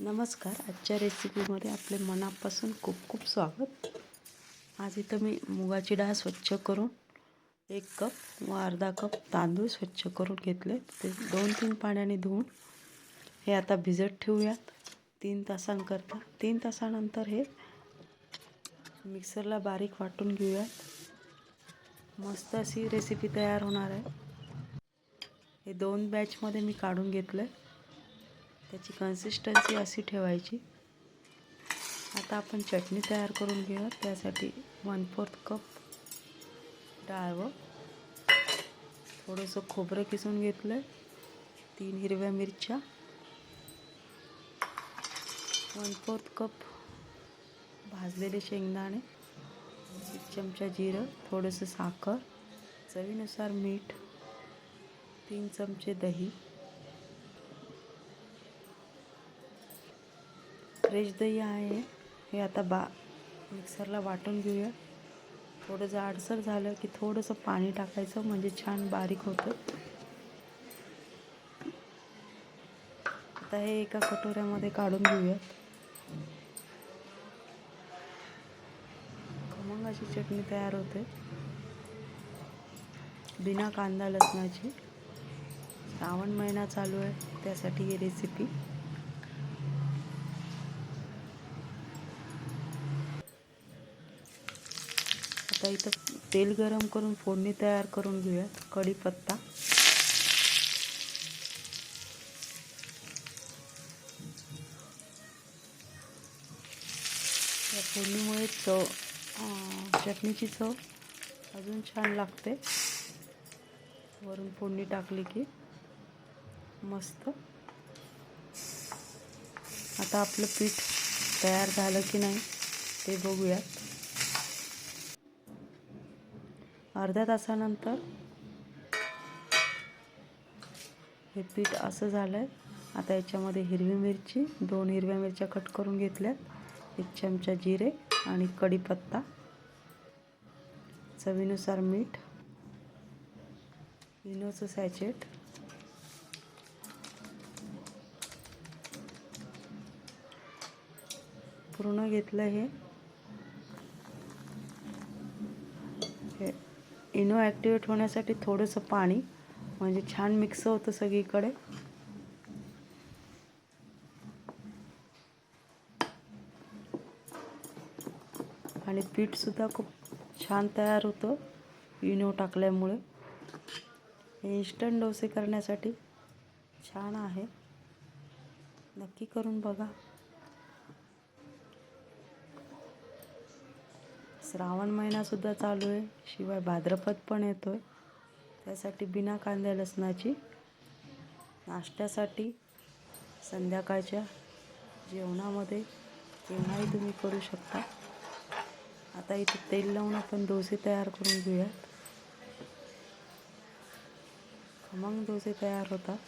नमस्कार. आजच्या रेसिपीमध्ये आपले मनापासून खूप खूप स्वागत. आज इथं मी मुगाची डाळ स्वच्छ करून एक कप व अर्धा कप तांदूळ स्वच्छ करून घेतले. ते दोन तीन पाण्याने धुवून हे आता भिजत ठेवूयात. तीन तासांकरता. तीन तासानंतर हे मिक्सरला बारीक वाटून घेऊयात. मस्त अशी रेसिपी तयार होणार आहे. हे दोन बॅचमध्ये मी काढून घेतलं आहे त्याची कन्सिस्टन्सी अशी ठेवायची. आता आपण चटणी तयार करून घेऊया त्यासाठी वन फोर्थ कप डाळ व थोडंसं खोबरं किसून घेतलं आहे तीन हिरव्या मिरच्या. वन फोर्थ कप भाजलेले शेंगदाणे. एक चमचा जिरं थोडंसं साखर. चवीनुसार मीठ. तीन चमचे दही. फ्रेश दही आहे. हे आता बा मिक्सरला वाटून घेऊया. थोडं जाडसर झालं की थोडंसं पाणी टाकायचं म्हणजे छान बारीक होतं. आता हे एका कटोऱ्यामध्ये काढून घेऊयात. खमंगाची चटणी तयार होते. बिना कांदा लसणाची. श्रावण महिना चालू आहे त्यासाठी ही रेसिपी आता इथं तेल गरम करून फोडणी तयार करून घेऊयात कढीपत्ता या फोडणीमुळे चव चटणीची चव अजून छान लागते. वरून फोडणी टाकली की मस्त. आता आपलं पीठ तयार झालं की नाही ते बघूयात. अर्ध्या तासानंतर. हे पीठ असं झालं आहे आता याच्यामध्ये हिरवी मिरची दोन हिरव्या मिरच्या कट करून घेतल्यात. एक चमचा जिरे आणि कढीपत्ता. चवीनुसार मीठ. विनोचं सॅचेट. पूर्ण घेतलं हे. इनो ॲक्टिवेट होण्यासाठी थोडंसं पाणी म्हणजे छान मिक्स होतं सगळीकडे. आणि पीठसुद्धा खूप छान तयार होतं इनो टाकल्यामुळे. इन्स्टंट डोसे करण्यासाठी छान आहे. नक्की करून बघा. श्रावण महिनासुद्धा चालू आहे. शिवाय भाद्रपद पण येतो आहे त्यासाठी बिना कांद्या लसणाची नाश्त्यासाठी संध्याकाळच्या जेवणामध्ये केव्हाही तुम्ही करू शकता. आता इथे तेल लावून आपण डोसे तयार करून घेऊयात. खमंग डोसे तयार होतात.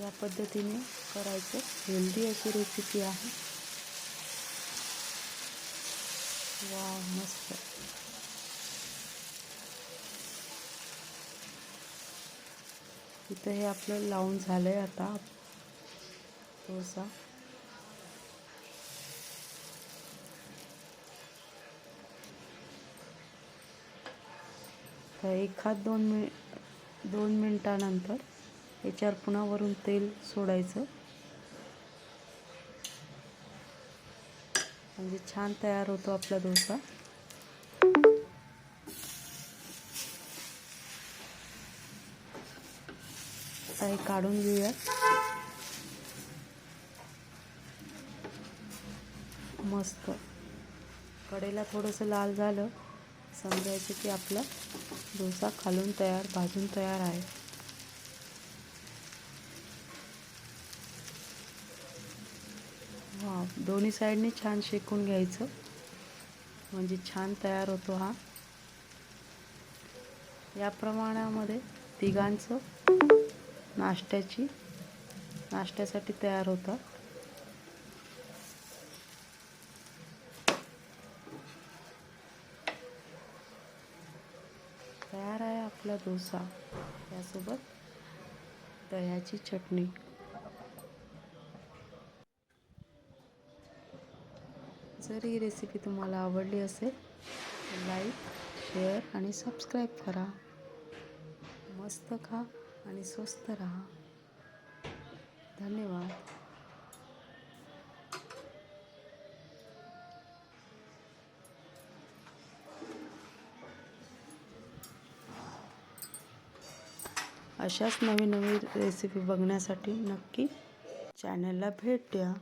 या पद्धतीने करायचं. हेल्दी अशी रेसिपी आहे. वा मस्त. इथं हे आपलं लावून झालं आहे आता डोसा एखाद दोन मि दोन मिनटानंतर याच्यावर पुन्हा वरून तेल सोडायचं. म्हणजे छान तयार होतो आपला डोसा. आता हे काढून घेऊया मस्त. कडेला थोडंसं लाल झालं समजायचं की आपला डोसा खालून तयार भाजून तयार आहे. वा दोन्ही साईडने छान शेकून घ्यायचं. म्हणजे छान तयार होतो हा. या प्रमाणामध्ये तिघांचं नाश्त्याची नाश्त्यासाठी तयार होतात तयार आहे आपला डोसा. यासोबत दह्याची चटणी. जर ही रेसिपी तुम्हाला आवडली असेल तर लाईक शेअर आणि सबस्क्राईब करा. मस्त खा आणि स्वस्त राहा. धन्यवाद. अशाच नवीन नवीन रेसिपी बघण्यासाठी नक्की चॅनलला भेट द्या.